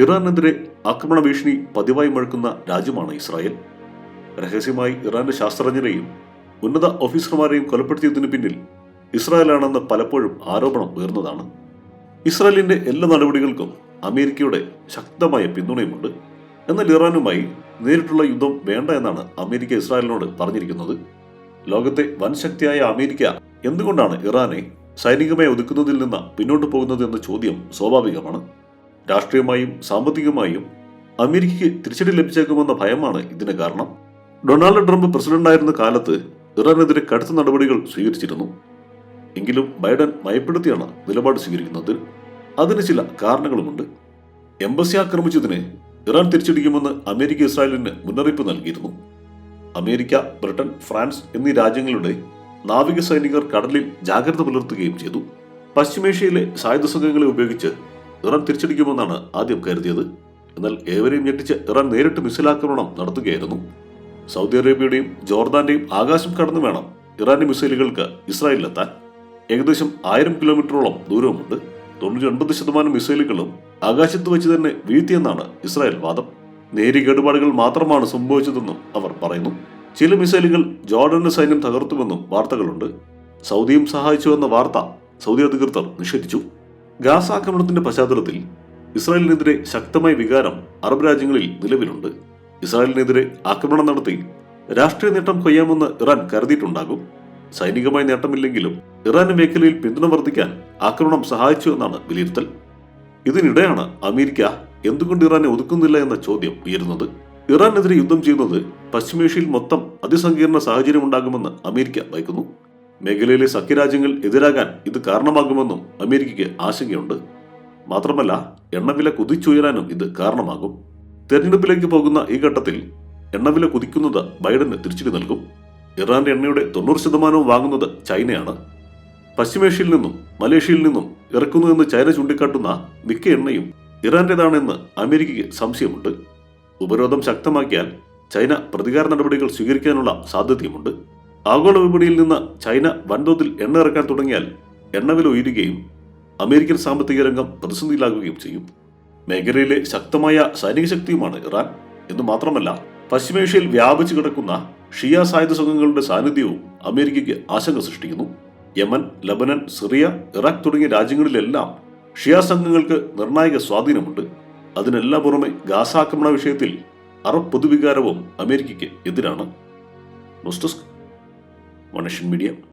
ഇറാനെതിരെ ആക്രമണ ഭീഷണി പതിവായി മുഴക്കുന്ന രാജ്യമാണ് ഇസ്രായേൽ. രഹസ്യമായി ഇറാന്റെ ശാസ്ത്രജ്ഞരെയും ഉന്നത ഓഫീസർമാരെയും കൊലപ്പെടുത്തിയതിനു പിന്നിൽ ഇസ്രായേലാണെന്ന് പലപ്പോഴും ആരോപണം ഉയർന്നതാണ്. ഇസ്രായേലിന്റെ എല്ലാ നടപടികൾക്കും അമേരിക്കയുടെ ശക്തമായ പിന്തുണയുമുണ്ട്. എന്നാൽ ഇറാനുമായി നേരിട്ടുള്ള യുദ്ധം വേണ്ട എന്നാണ് അമേരിക്ക ഇസ്രായേലിനോട് പറഞ്ഞിരിക്കുന്നത്. ലോകത്തെ വൻ ശക്തിയായ അമേരിക്ക എന്തുകൊണ്ടാണ് ഇറാനെ സൈനികമായി ഒതുക്കുന്നതിൽ നിന്ന് പിന്നോട്ട് പോകുന്നത് എന്ന ചോദ്യം സ്വാഭാവികമാണ്. രാഷ്ട്രീയമായും സാമ്പത്തികമായും അമേരിക്കയ്ക്ക് തിരിച്ചടി ലഭിച്ചേക്കുമെന്ന ഭയമാണ് ഇതിന് കാരണം. ഡൊണാൾഡ് ട്രംപ് പ്രസിഡന്റായിരുന്ന കാലത്ത് ഇറാനെതിരെ കടുത്ത നടപടികൾ സ്വീകരിച്ചിരുന്നു. എങ്കിലും ബൈഡൻ മയപ്പെടുത്തിയാണ് നിലപാട് സ്വീകരിക്കുന്നത്. അതിന് ചില കാരണങ്ങളുമുണ്ട്. എംബസി ആക്രമിച്ചതിന് ഇറാൻ തിരിച്ചടിക്കുമെന്ന് അമേരിക്ക ഇസ്രായേലിന് മുന്നറിയിപ്പ് നൽകിയിരുന്നു. അമേരിക്ക ബ്രിട്ടൻ ഫ്രാൻസ് എന്നീ രാജ്യങ്ങളുടെ നാവിക സൈനികർ കടലിൽ ജാഗ്രത പുലർത്തുകയും ചെയ്തു. പശ്ചിമേഷ്യയിലെ സായുധ സംഘങ്ങളെ ഉപയോഗിച്ച് ഇറാൻ തിരിച്ചടിക്കുമെന്നാണ് ആദ്യം കരുതിയത്. എന്നാൽ ഏവരെയും ഞെട്ടിച്ച് ഇറാൻ നേരിട്ട് മിസൈലാക്രമണം നടത്തുകയായിരുന്നു. സൗദി അറേബ്യയുടെയും ജോർദാന്റെയും ആകാശം കടന്നു വേണം ഇറാന്റെ മിസൈലുകൾക്ക് ഇസ്രായേലിലെത്താൻ. ഏകദേശം ആയിരം കിലോമീറ്ററോളം ദൂരവുമുണ്ട്. തൊണ്ണൂറ്റി ഒൻപത് ശതമാനം മിസൈലുകളും ആകാശത്ത് വെച്ച് തന്നെ വീഴ്ത്തിയെന്നാണ് ഇസ്രായേൽ വാദം. നേരിയ കേടുപാടുകൾ മാത്രമാണ് സംഭവിച്ചതെന്നും അവർ പറയുന്നു. ചില മിസൈലുകൾ ജോർഡന്റെ സൈന്യം തകർത്തുമെന്നും വാർത്തകളുണ്ട്. സൗദിയും സഹായിച്ചുവെന്ന വാർത്ത സൗദി അധികൃതർ നിഷേധിച്ചു. ഗാസ ആക്രമണത്തിന്റെ പശ്ചാത്തലത്തിൽ ഇസ്രായേലിനെതിരെ ശക്തമായ വികാരം അറബ് രാജ്യങ്ങളിൽ നിലവിലുണ്ട്. ഇസ്രായേലിനെതിരെ ആക്രമണം നടത്തി രാഷ്ട്രീയ നേട്ടം കൊയ്യാമെന്ന് ഇറാൻ കരുതിയിട്ടുണ്ടാകും. സൈനികമായ നേട്ടമില്ലെങ്കിലും ഇറാൻ മേഖലയിൽ പിന്തുണ വർദ്ധിക്കാൻ ആക്രമണം സഹായിച്ചു എന്നാണ് വിലയിരുത്തൽ. ഇതിനിടെയാണ് അമേരിക്ക എന്തുകൊണ്ട് ഇറാനെ ഒതുക്കുന്നില്ല എന്ന ചോദ്യം ഉയരുന്നത്. ഇറാനെതിരെ യുദ്ധം ചെയ്യുന്നത് പശ്ചിമേഷ്യയിൽ മൊത്തം അതിസങ്കീർണ സാഹചര്യം ഉണ്ടാകുമെന്ന് അമേരിക്ക ഭയക്കുന്നു മേഖലയിലെ സഖ്യരാജ്യങ്ങൾ എതിരാകാൻ ഇത് കാരണമാകുമെന്നും അമേരിക്കയ്ക്ക് ആശങ്കയുണ്ട്. മാത്രമല്ല എണ്ണവില കുതിച്ചുയരാനും ഇത് കാരണമാകും. തെരഞ്ഞെടുപ്പിലേക്ക് പോകുന്ന ഈ ഘട്ടത്തിൽ എണ്ണവില കുതിക്കുന്നത് ബൈഡന് തിരിച്ചടി നൽകും. ഇറാന്റെ എണ്ണയുടെ തൊണ്ണൂറ് ശതമാനവും വാങ്ങുന്നത് ചൈനയാണ്. പശ്ചിമേഷ്യയിൽ നിന്നും മലേഷ്യയിൽ നിന്നും ഇറക്കുന്നുവെന്ന് ചൈന ചൂണ്ടിക്കാട്ടുന്ന മിക്ക എണ്ണയും ഇറാന്റേതാണെന്ന് അമേരിക്കയ്ക്ക് സംശയമുണ്ട്. ഉപരോധം ശക്തമാക്കിയാൽ ചൈന പ്രതികാര നടപടികൾ സ്വീകരിക്കാനുള്ള സാധ്യതയുമുണ്ട്. ആഗോള വിപണിയിൽ നിന്ന് ചൈന വൻതോതിൽ എണ്ണ ഇറക്കാൻ തുടങ്ങിയാൽ എണ്ണവില ഉയരുകയും അമേരിക്കൻ സാമ്പത്തിക രംഗം പ്രതിസന്ധിയിലാകുകയും ചെയ്യും. മേഖലയിലെ ശക്തമായ സൈനിക ശക്തിയുമാണ് ഇറാൻ. എന്ന് മാത്രമല്ല പശ്ചിമേഷ്യയിൽ വ്യാപിച്ചു കിടക്കുന്ന ഷിയ സായുധ സംഘങ്ങളുടെ സാന്നിധ്യവും അമേരിക്കയ്ക്ക് ആശങ്ക സൃഷ്ടിക്കുന്നു. യമൻ ലബനൻ സിറിയ ഇറാഖ് തുടങ്ങിയ രാജ്യങ്ങളിലെല്ലാം ഷിയ സംഘങ്ങൾക്ക് നിർണായക സ്വാധീനമുണ്ട്. അതിനെല്ലാം പുറമെ ഗാസാക്രമണ വിഷയത്തിൽ അറബ് പൊതുവികാരവും അമേരിക്കയ്ക്ക് എതിരാണ്. News desk One Nation Media.